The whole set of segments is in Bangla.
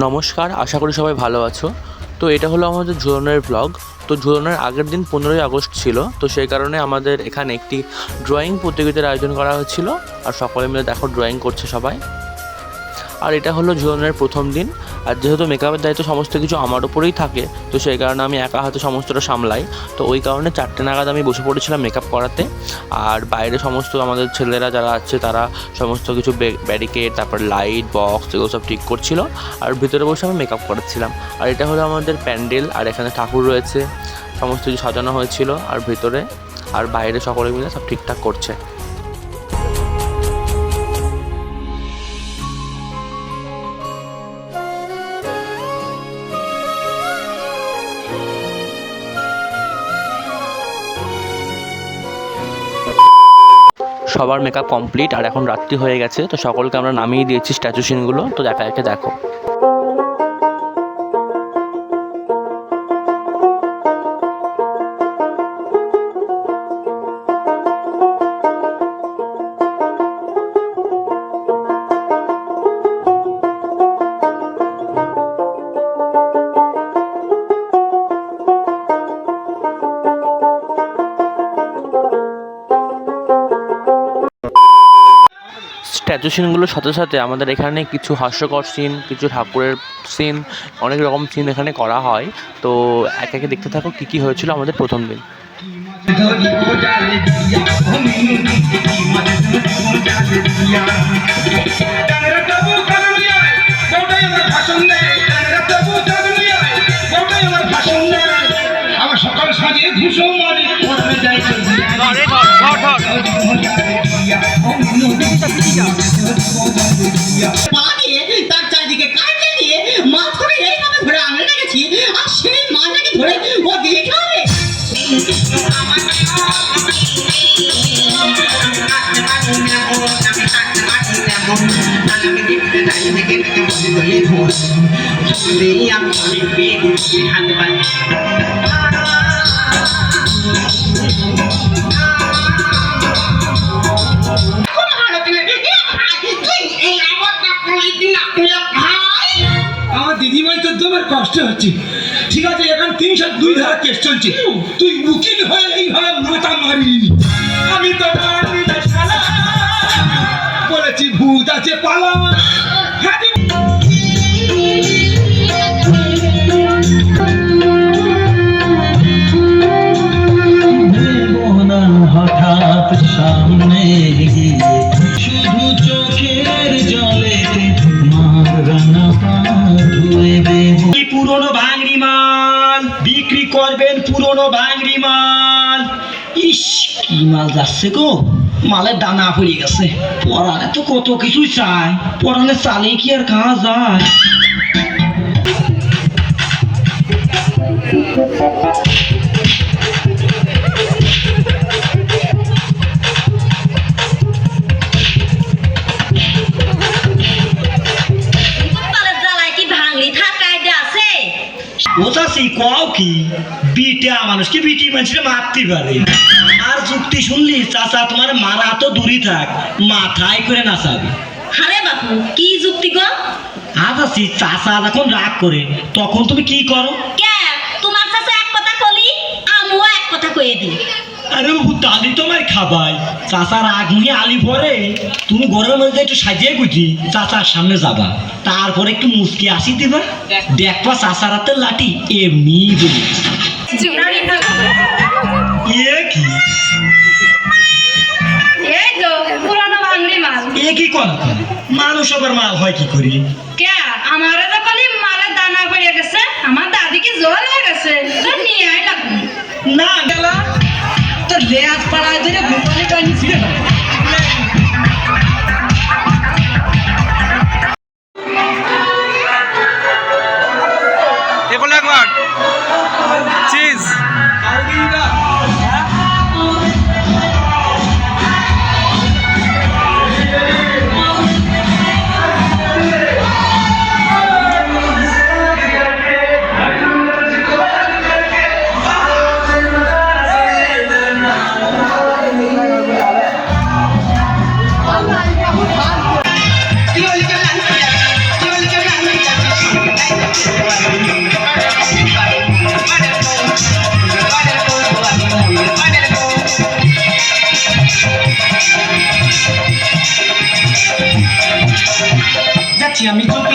নমস্কার, আশা করি সবাই ভালো আছো। তো এটা হলো আমাদের ঝুলনের ব্লগ তো ঝুলনের আগের দিন পনেরোই আগস্ট ছিল, তো সেই কারণে আমাদের এখানে একটি ড্রয়িং প্রতিযোগিতার আয়োজন করা হয়েছিল আর সকলে মিলে দেখো ড্রয়িং করছে সবাই। আর এটা হলো ঝুলনের প্রথম দিন। আর যেহেতু মেকআপের দায়িত্ব সমস্ত কিছু আমার উপরেই থাকে, তো সেই কারণে আমি একা হাতে সমস্তটা সামলাই। তো ওই কারণে চারটে নাগাদ আমি বসে পড়েছিলাম মেকআপ করাতে। আর বাইরে সমস্ত আমাদের ছেলেরা যারা আছে, তারা সমস্ত কিছু ব্যারিকেড তারপর লাইট বক্স এগুলো সব ঠিক করছিল। আর ভিতরে বসে আমি মেকআপ করাচ্ছিলাম। আর এটা হলো আমাদের প্যান্ডেল, আর এখানে ঠাকুর রয়েছে। সমস্ত কিছু সাজানো হয়েছিল, আর ভিতরে, আর বাইরে সকলে মিলে সব ঠিকঠাক করছে। সবার মেকআপ কমপ্লিট আর এখন রাত্রি হয়ে গেছে, তো সকলকে আমরা নামিয়ে দিয়েছি স্ট্যাচু সিনগুলো তো দেখা একে দেখো। স্ট্যাচু সিনগুলোর সাথে সাথে আমাদের এখানে কিছু হাস্যকর সিন কিছু ঠাকুরের সিন অনেক রকম সিন এখানে করা হয়। তো এক একে দেখতে থাকো কী কী হয়েছিল আমাদের প্রথম দিন। আমার সকাল সাজিয়ে ঘুষো। পা দিয়ে তার চারিদিকে কাটে দিয়ে মা ধরে এইভাবে ধরে আঙুলে রেখেছি আর সেই মাটাকে ধরে ও দিয়ে খাবে আমার হচ্ছে ঠিক আছে এখন তিনশো দুই ধারা কেস চলছে। তুই উকিল হয়ে এইভাবে মাথা মারিনি আমি তো। বলেছি ভূত আছে পালা যাচ্ছে গো মালের দানা পড়ে গেছে। পরানে তো কত কিছু চায় পড়ালে চালে কি আর খাওয়া যায়? ও চাষি কও কি? বিটা মানুষকে বিটি মানুষকে মারতে পারে আর যুক্তি শুনলি চাচা তোমার মারা তো দূরই থাক মাথায় করে নাচাবে। আরে বাপু কি যুক্তি গো? আজ আছি চাচা যখন রাগ করে তখন তুমি কি করো? কে? তোমার কাছে এক কথা কলি আমিও এক কথা কয়ে দিই। আরে বাবু দাদি তোমার খাবাই। চাচার আগুনি আলি পরে তুমি ঘরের মধ্যে একটু সাজিয়ে গুছি চাচার সামনে যাবা। তারপরে একটু মুসকি আসি দিবা। দেখবা চাচার হাতের লাঠি এমনি বলি। এ এ কি কর মানুষ আবার মাল হয় কি করি? কে আমার তো খালি মালের দানা পড়ে গেছে আমার দাদিকে জল হয়ে গেছে তো নিয়ে না গেলা। তো লেজ পাড়ায় ধরে গোপালে টানি Si a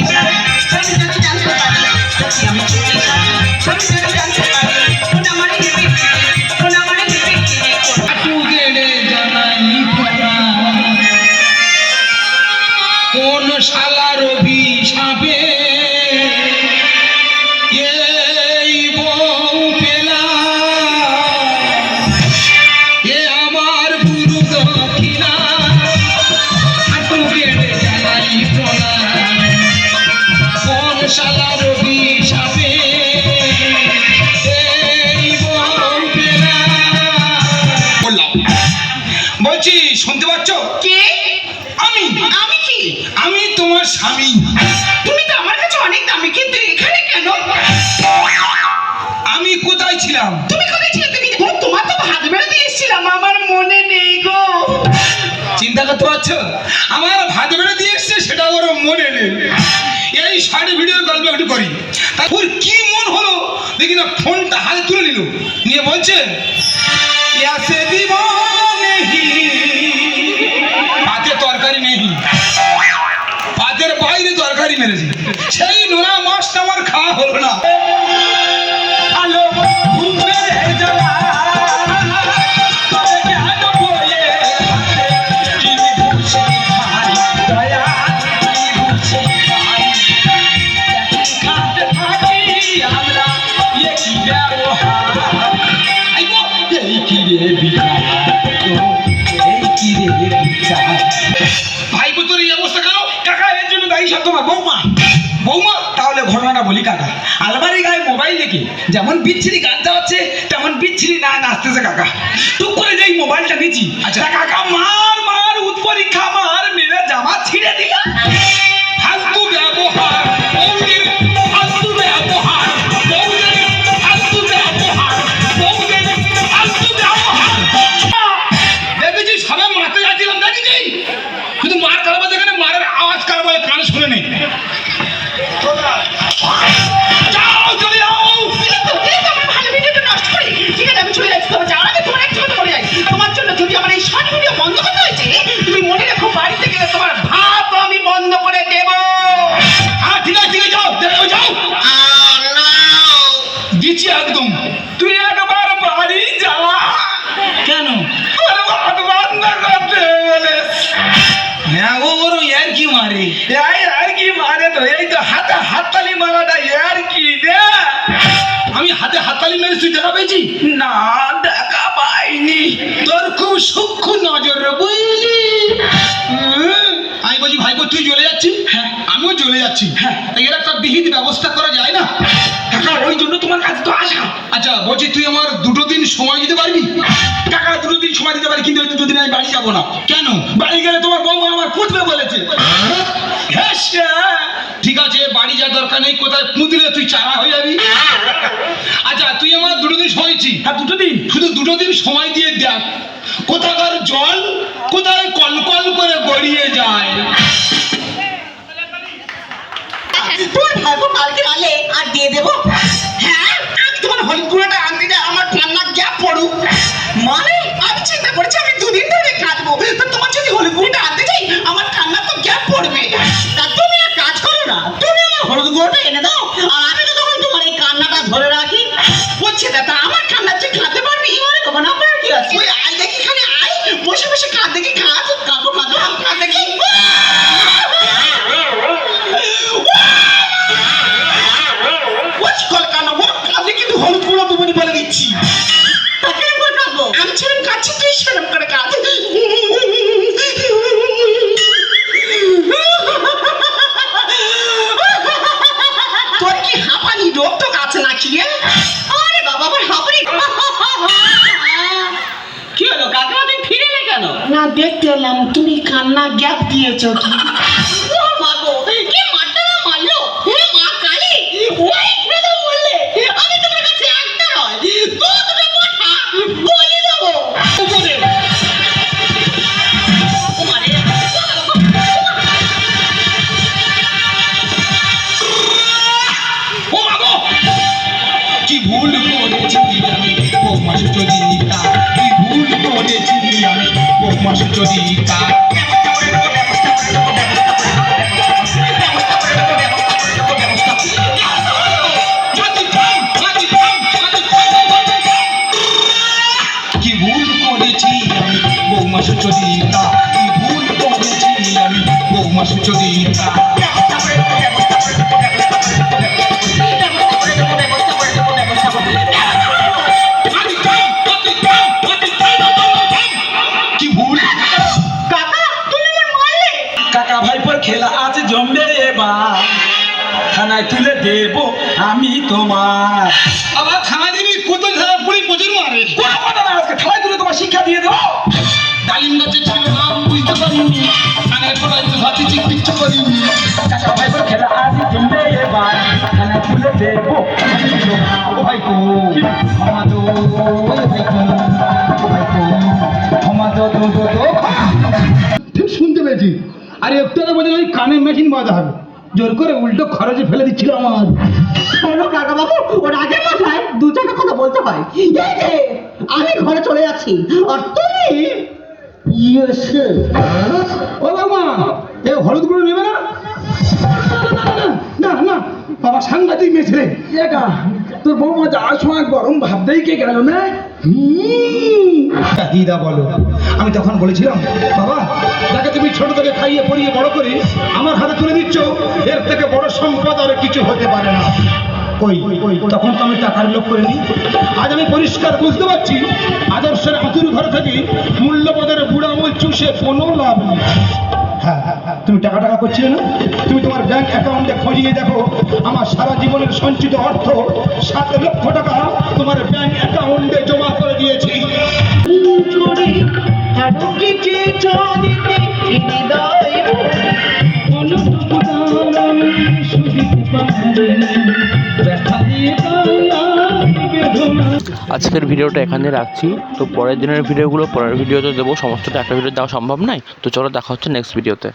আমি আমি কি? আমি তোমার স্বামী। তুমি তো আমার কাছে অনেক দামি কিন্তু এখানে কেন? আমি কোথায় ছিলাম? তুমি কোথায় ছিলে? তুমি তোমার তো ভাত বেড়ে দিয়ে এসেছিলাম আমার মনে নেই গো। চিন্তা করতে পারছ? আমার ভাত বেড়ে দিয়ে এসছে সেটা ওর মনে নেই। এই শাড়ি ভিডিওর গল্প একটু করি। তা ওর কি মন হলো? দেখি না ফোনটা হাতে তুলে নিল। নিয়ে বলছে "ইয়াসে দিওয়ানে হি, তরকারি মেরেছে। সেই নোনা মাছটা আমার খাওয়া হলো না। আলো যেমন বিচ্ছিরি গান চালাচ্ছে তেমন বিচ্ছিরি না নাচতেছে কাকা। টুক করে যেই মোবাইলটা নিচ্ছি আচ্ছা। কাকা মার মারে আর কি মারে তো এই তো হাতে হাততালি মারাটা আর কি রে আমি হাতে হাততালি মেরে তুই দেখা পেয়েছি না দেখা পাইনি তোর খুব সূক্ষ্ম নজর বুঝলি আমি বলছি ভাইপো তুই চলে যাচ্ছি হ্যাঁ আমিও চলে যাচ্ছি হ্যাঁ এর একটা বিহিত ব্যবস্থা করা যায় না কাকা ওই জন্য তোমার কাছে তো আসা বলছি তুই আমার দুটো দিন সময় দিতে পারবি? কাকা দুটো দিন সময় দিতে পারি কিন্তু ওই দুটো দিন আমি বাড়ি যাব না। কেন? বাড়ি গেলে তোমার বৌমা আমার পুঁতবে বলেছে। হ্যাঁ ঠিক আছে বাড়ি যা দরকার নেই কোথায় পুঁতলে তুই চারা হয়ে যাবি? আচ্ছা তুই আমার দুটো দিন সময় দিচ্ছি হ্যাঁ দুটো দিন। শুধু দুটো দিন সময় দিয়ে দেখ কোথাকার জল কোথায় কলকল করে গড়িয়ে যায়। তোর ভাইপো কালকে আলে আর দিয়ে দেবো? গুঁড়োটা আনতে যা আমার কান্না গ্যাপ পড়ুক। মানে আমি চিন্তা করছি, আমি দুদিন ধরে কাঁদবো। তো তোমার যদি হলুদ গুঁড়োটা আনতে যাই, আমার কান্না তো গ্যাপ পড়বে। তা তুমি এক কাজ করো না, তুমি আমার হলুদ এনে দাও। আর আমি তো তখন তোমার এই কান্নাটা ধরে রাখি। বলছে দাদা রোগ টোক আছে নাকি রে আরে বাবা আমার হাঁপানি কি হলো কাকিমা তুমি ফিরে এলে কেন? না দেখতে এলাম। তুমি কান্না গ্যাপ দিয়েছ। কি বৌমা সুচরিতা এই ভুল করেছি আমি বৌমা সুচরিতা। খেলা আজ জমবে বা খানায় তুলে দেব আমি তোমার। আবার খানা দিবি কত ধারা পুরি প্রচুর মারে। কোনো কথা না আজকে খানায় তুলে তোমার শিক্ষা দিয়ে দেবো। ডালিম গাছে ছিল নাম বুঝতে পারিনি। কানের পড়াই তো ভাবছি কিচ্ছু করিনি। কাকা ভাই বলে খেলা আজ জমবে এবার। থানায় তুলে দেব ও ভাই কো ক্ষমা দো ভাই কো ভাই কো ক্ষমা দো দো দো দো ঠিক শুনতে পেয়েছি। আর একটু আগে বলে ওই কানে মেশিন বাঁধা হবে। জোর করে উল্টো খরচে ফেলে দিচ্ছিল আমার। কাকা বাবু ওর আগে মাথায় দু চারটা কথা বলতে হয়। এই যে আমি ঘরে চলে যাচ্ছি। আর তুমি ইয়েছে ও বাবা, এ হলুদ গুঁড়ো নেবে না? না না, বাবা সাংঘাতিক মেয়ে ছেলে। একা, তোর বৌমা যাওয়ার সময় গরম ভাবতেই কে গেল না? দিদা বলো, আমি তখন বলেছিলাম, বাবা তাকে তুমি ছোট থেকে খাইয়ে পরিয়ে বড় করে, আমার হাতে তুলে দিচ্ছ, এর থেকে বড় সম্পদ আর কিছু হতে পারে না। ওই তখন তো আমি টাকার লোক করিনি। আজ আমি পরিষ্কার বুঝতে পারছি, আদর্শের আতুর ঘর থেকে আমল চুষে কোনো লাভ নেই। হ্যাঁ হ্যাঁ, হ্যাঁ, তুমি টাকা টাকা করছিলে না? তুমি তোমার ব্যাংক অ্যাকাউন্টে খোঁজিয়ে দেখো আমার সারা জীবনের সঞ্চিত অর্থ সাত লক্ষ টাকা তোমার ব্যাংক অ্যাকাউন্টে জমা করে দিয়েছি। আজকের ভিডিওটা এখানে রাখছি। তো পরের দিনের ভিডিওগুলো, পরের ভিডিওতে দেবো। সমস্তটা একটা ভিডিও দেওয়া সম্ভব নয়। তো চলো দেখা হচ্ছে নেক্সট ভিডিওতে